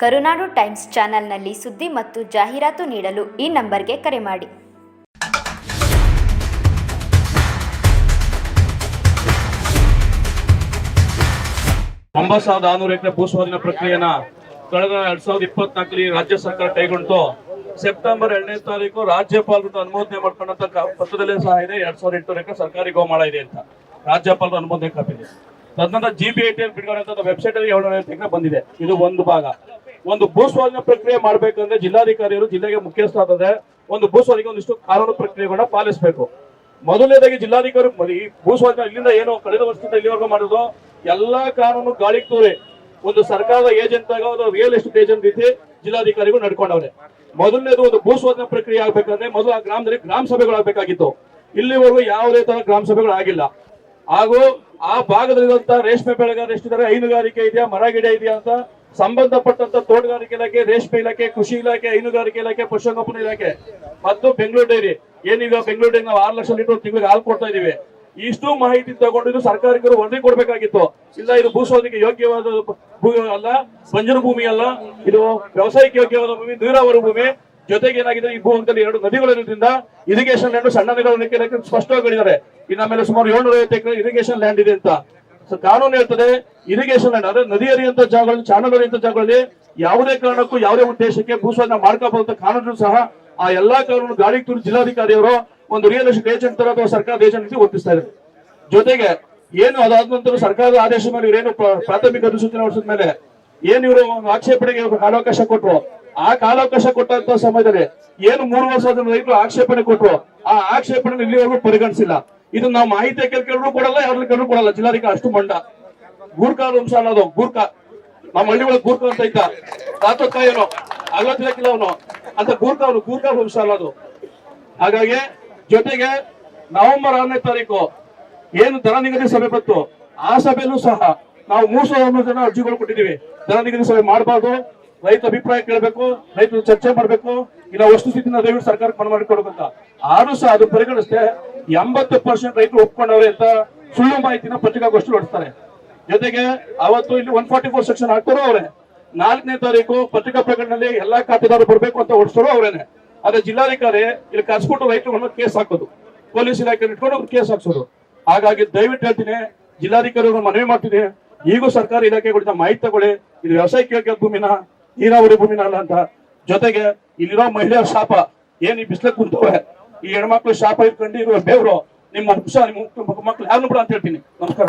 ಕರುನಾಡು times ಚಾನೆಲ್ನಲ್ಲಿ ಸುದ್ದಿ ಮತ್ತು ಜಾಹೀರಾತು ನೀಡಲು ಈ ನಂಬರ್ಗೆ ಕರೆ ಮಾಡಿ. ಒಂಬತ್ತು ಸಾವಿರದ ಆರ್ನೂರ ಎಕರೆ ಭೂಸ್ವಾಧೀನ ಪ್ರಕ್ರಿಯೆನ ಕಳೆದ ಎರಡ್ ಸಾವಿರದ ಇಪ್ಪತ್ನಾಲ್ಕರಲ್ಲಿ ರಾಜ್ಯ ಸರ್ಕಾರ ಕೈಗೊಂಡು ಸೆಪ್ಟೆಂಬರ್ ಎರಡನೇ ತಾರೀಕು ರಾಜ್ಯಪಾಲರು ಅನುಮೋದನೆ ಮಾಡ್ಕೊಂಡಂತ ಪತ್ರದಲ್ಲೇ ಸಹ ಇದೆ, ಎರಡ್ ಸಾವಿರದ ಎಂಟುನೂರ ಎಕರೆ ಸರ್ಕಾರಿ ಗೋಮಾಳ ಇದೆ ಅಂತ. ರಾಜ್ಯಪಾಲರ ಅನುಮೋದನೆ ಕಾಪಿದೆ. ತದನಂತರ ಜಿ ಬಿ ಐ ಟಿ ಬಿಡುಗಡೆ ವೆಬ್ಸೈಟ್ ಅಲ್ಲಿ ಹೇಳೋಣ ಬಂದಿದೆ. ಇದು ಒಂದು ಭಾಗ. ಒಂದು ಭೂಸ್ವಾಧೀನ ಪ್ರಕ್ರಿಯೆ ಮಾಡ್ಬೇಕಂದ್ರೆ ಜಿಲ್ಲಾಧಿಕಾರಿಗಳು ಜಿಲ್ಲೆಗೆ ಮುಖ್ಯಸ್ಥರಾದರೆ ಒಂದು ಭೂಸ್ವಾಧೀನ ಒಂದಿಷ್ಟು ಕಾನೂನು ಪ್ರಕ್ರಿಯೆಗಳನ್ನ ಪಾಲಿಸಬೇಕು. ಮೊದಲನೇದಾಗಿ ಜಿಲ್ಲಾಧಿಕಾರಿ ಭೂಸ್ವಾಧೀನ ಇಲ್ಲಿಂದ ಏನು ಕಳೆದ ವರ್ಷದಿಂದ ಇಲ್ಲಿವರೆಗೂ ಮಾಡಿದ್ರು ಎಲ್ಲಾ ಕಾನೂನು ಗಾಳಿಗೆ ತೂರಿ. ಒಂದು ಸರ್ಕಾರದ ಏಜೆಂಟ್ ಆಗ ಒಂದು ರಿಯಲ್ ಎಸ್ಟೇಟ್ ಏಜೆಂಟ್ ರೀತಿ ಜಿಲ್ಲಾಧಿಕಾರಿಗಳು ನಡ್ಕೊಂಡವ್ರೆ. ಮೊದಲನೇದು ಒಂದು ಭೂಸ್ವಾಧೀನ ಪ್ರಕ್ರಿಯೆ ಆಗ್ಬೇಕಂದ್ರೆ ಮೊದಲು ಆ ಗ್ರಾಮದಲ್ಲಿ ಗ್ರಾಮ ಸಭೆಗಳು ಆಗ್ಬೇಕಾಗಿತ್ತು. ಇಲ್ಲಿವರೆಗೂ ಯಾವುದೇ ತರ ಗ್ರಾಮ ಸಭೆಗಳು ಆಗಿಲ್ಲ. ಹಾಗೂ ಆ ಭಾಗದಲ್ಲಿರುವಂತಹ ರೇಷ್ಮೆ ಬೆಳೆಗಾರ ಎಷ್ಟಿದ್ದಾರೆ? ಹೈನುಗಾರಿಕೆ ಇದೆಯಾ? ಮರ, ಗಿಡ ಇದೆಯಾ ಅಂತ ಸಂಬಂಧಪಟ್ಟಂತ ತೋಟಗಾರಿಕೆ ಇಲಾಖೆ, ರೇಷ್ಮೆ ಇಲಾಖೆ, ಕೃಷಿ ಇಲಾಖೆ, ಹೈನುಗಾರಿಕೆ ಇಲಾಖೆ, ಪಶುಸಂಗೋಪನಾ ಇಲಾಖೆ ಮತ್ತು ಬೆಂಗಳೂರು ಡೈರಿ. ಏನೀಗ ಬೆಂಗಳೂರು ಡೈರಿ ನಾವು ಆರು ಲಕ್ಷ ಲೀಟರ್ ತಿಂಗಳಿಗೆ ಹಾಲು ಕೊಡ್ತಾ ಇದೀವಿ. ಇಷ್ಟು ಮಾಹಿತಿ ತಗೊಂಡಿದ್ದು ಸರ್ಕಾರಕ್ಕೆ ವರದಿ ಕೊಡ್ಬೇಕಾಗಿತ್ತು. ಇಲ್ಲ, ಇದು ಭೂಸ್ವಾದಿಗೆ ಯೋಗ್ಯವಾದ ಭೂ ಅಲ್ಲ, ಬಂಜರು ಭೂಮಿ ಅಲ್ಲ, ಇದು ವ್ಯವಸಾಯಕ್ಕೆ ಯೋಗ್ಯವಾದ ಭೂಮಿ, ನೀರಾವರಿ ಭೂಮಿ. ಜೊತೆಗೆ ಏನಾಗಿದೆ? ಈ ಭೂಮಿಯಲ್ಲಿ ಎರಡು ನದಿಗಳಿರೋದ್ರಿಂದ ಇರಿಗೇಷನ್ ಎರಡು ಸಣ್ಣ ನದಿಗಳನ್ನು ಸ್ಪಷ್ಟವಾಗಿ ಹೇಳಿದ್ದಾರೆ. ಇನ್ನು ಮೇಲೆ ಸುಮಾರು ಏಳ್ನೂರ ಐವತ್ತು ಎಕರೆ ಇರಿಗೇಷನ್ ಲ್ಯಾಂಡ್ ಇದೆ ಅಂತ. ಸೊ ಕಾನೂನು ಹೇಳ್ತದೆ ಇರಿಗೇಷನ್ ಲ್ಯಾಂಡ್ ಅಂದ್ರೆ ನದಿ ಹರಿಯುವಂತ ಜಾಗಗಳಲ್ಲಿ, ಚಾನಲ್ ಹರಿಯುವಂತ ಜಾಗಗಳಲ್ಲಿ ಯಾವುದೇ ಕಾರಣಕ್ಕೂ ಯಾವುದೇ ಉದ್ದೇಶಕ್ಕೆ ಭೂಸ್ವಾಧೀನ ಮಾಡ್ಕೋಬಹುದು ಕಾನೂನು ಸಹ ಆ ಎಲ್ಲಾ ಕಾನೂನು ತೂರಿ ಜಿಲ್ಲಾಧಿಕಾರಿಯವರು ಒಂದು ರಿಯಲ್ ಎಸ್ಟೇಟ್ ಏಜೆಂಟ್ ತರ ಅಥವಾ ಸರ್ಕಾರದ ಏಜೆಂಟ್ ವರ್ತಿಸ್ತಾ ಇದ್ದಾರೆ. ಜೊತೆಗೆ, ಏನು ಅದಾದ ನಂತರ ಸರ್ಕಾರದ ಆದೇಶ ಮೇಲೆ ಇವರೇನು ಪ್ರ- ಪ್ರಾಥಮಿಕ ಅಧಿಸೂಚನೆ ಹೊರಡಿಸಿದ ಮೇಲೆ ಏನ್ ಇವರು ಆಕ್ಷೇಪಣೆಗೆ ಕಾಲಾವಕಾಶ ಕೊಟ್ರು? ಆ ಕಾಲಾವಕಾಶ ಕೊಟ್ಟಂತ ಸಮಯದಲ್ಲಿ ಏನು ಮೂರು ವರ್ಷ ಆದ ರೈತರು ಆಕ್ಷೇಪಣೆ ಕೊಟ್ರು? ಆ ಆಕ್ಷೇಪಣೆ ಇಲ್ಲಿವರೆಗೂ ಪರಿಗಣಿಸಿಲ್ಲ. ಇದು ನಾವು ಮಾಹಿತಿ ಕೇಳ್ಕೊಂಡ್ರು ಕೊಡಲ್ಲ ಯಾರು ಕೊಡಲ್ಲ. ಜಿಲ್ಲಾಧಿಕಾರಿ ಅಷ್ಟು ಮಂಡ. ಗೂರ್ಖಾ ವಂಶ ಅನ್ನೋದು, ಗೂರ್ಖಾ. ನಮ್ಮ ಹಳ್ಳಿ ಒಳಗೆ ಗೂರ್ಖಾ ಅಂತ ಇದ್ದ. ತಾತಕ್ಕ ಅಲ್ಲ ಅಗಲತ್ತಿಲಕ್ಕಿಲ್ಲ ಅವನು, ಅಂತ ಗೂರ್ಖಾ ಅವನು, ಗೂರ್ಖಾ ವಂಶ ಅನ್ನೋದು. ಹಾಗಾಗಿ, ಜೊತೆಗೆ ನವೆಂಬರ್ ಆರನೇ ತಾರೀಕು, ಏನು ದರ ನಿಗದಿ ಸಭೆ ಬಂತು, ಆ ಸಭೆಯಲ್ಲೂ ಸಹ ನಾವು ಮೂರು ಸಾವಿರ ಜನ ಅರ್ಜಿಗಳು ಕೊಟ್ಟಿದ್ದೀವಿ. ದರ ನಿಗದಿ ಸಭೆ ಮಾಡಬಾರ್ದು. ರೈತ ಅಭಿಪ್ರಾಯ ಕೇಳಬೇಕು, ರೈತರು ಚರ್ಚೆ ಮಾಡಬೇಕು, ಇಲ್ಲ ವಸ್ತು ಸ್ಥಿತಿನ ದಯವಿಟ್ಟು ಸರ್ಕಾರಕ್ಕೆ ಮನವಿ ಮಾಡಿಕೊಡ್ಬೇಕು ಅಂತ ಆದ್ರೂ ಸಹ ಅದು ಪರಿಗಣಿಸದೆ ಎಂಬತ್ತು ಪರ್ಸೆಂಟ್ ರೈತರು ಒಪ್ಕೊಂಡವ್ರೆ ಅಂತ ಸುಳ್ಳು ಮಾಹಿತಿನ ಪತ್ರಿಕಾಗೋಷ್ಠಿ ಹೊಡಿಸ್ತಾರೆ. ಜೊತೆಗೆ ಅವತ್ತು ಇಲ್ಲಿ ಒನ್ ಫಾರ್ಟಿ ಫೋರ್ ಸೆಕ್ಷನ್ ಹಾಕ್ತಾರೋ ಅವರೇ. ನಾಲ್ಕನೇ ತಾರೀಕು ಪತ್ರಿಕಾ ಪ್ರಕರಣದಲ್ಲಿ ಎಲ್ಲಾ ಖಾತೆದಾರರು ಬರಬೇಕು ಅಂತ ಹೊಡಿಸೋರು ಅವರೇನೆ. ಆದ್ರೆ ಜಿಲ್ಲಾಧಿಕಾರಿ ಇಲ್ಲಿ ಕರ್ಸ್ಬಿಟ್ಟು ರೈತರುಗಳನ್ನ ಕೇಸ್ ಹಾಕೋದು. ಪೊಲೀಸ್ ಇಲಾಖೆ ಇಟ್ಕೊಂಡು ಅವ್ರು ಕೇಸ್ ಹಾಕ್ಸೋದು. ಹಾಗಾಗಿ ದಯವಿಟ್ಟು ಹೇಳ್ತೀನಿ, ಜಿಲ್ಲಾಧಿಕಾರಿಗಳು ಮನವಿ ಮಾಡ್ತೀನಿ ಈಗೂ ಸರ್ಕಾರಿ ಇಲಾಖೆಗಳಿಂದ ಮಾಹಿತಿ ತಗೊಳ್ಳಿ. ಇದು ವ್ಯವಸಾಯಕ್ಕೆ ಕೇಳಿಕೆ ಭೂಮಿನ. ನೀರಾವರಿ ಭೂಮಿನ ಅಲ್ಲ ಅಂತ ಜೊತೆಗೆ ಇಲ್ಲಿರೋ ಮಹಿಳೆಯರ ಶಾಪ ಏನ್ ಈ ಬಿಸ್ಲಕ್ ಕುಂತವೆ ಈ ಹೆಣ್ಮಕ್ಳು ಶಾಪ ಇಟ್ಕೊಂಡು ಇರುವ ಬೇವರು ನಿಮ್ಮ ವಂಶ ನಿಮ್ಮ ಮಕ್ಕಳು ಯಾರನ್ನು ಬಿಡ ಅಂತ ಹೇಳ್ತೀನಿ ನಮಸ್ಕಾರ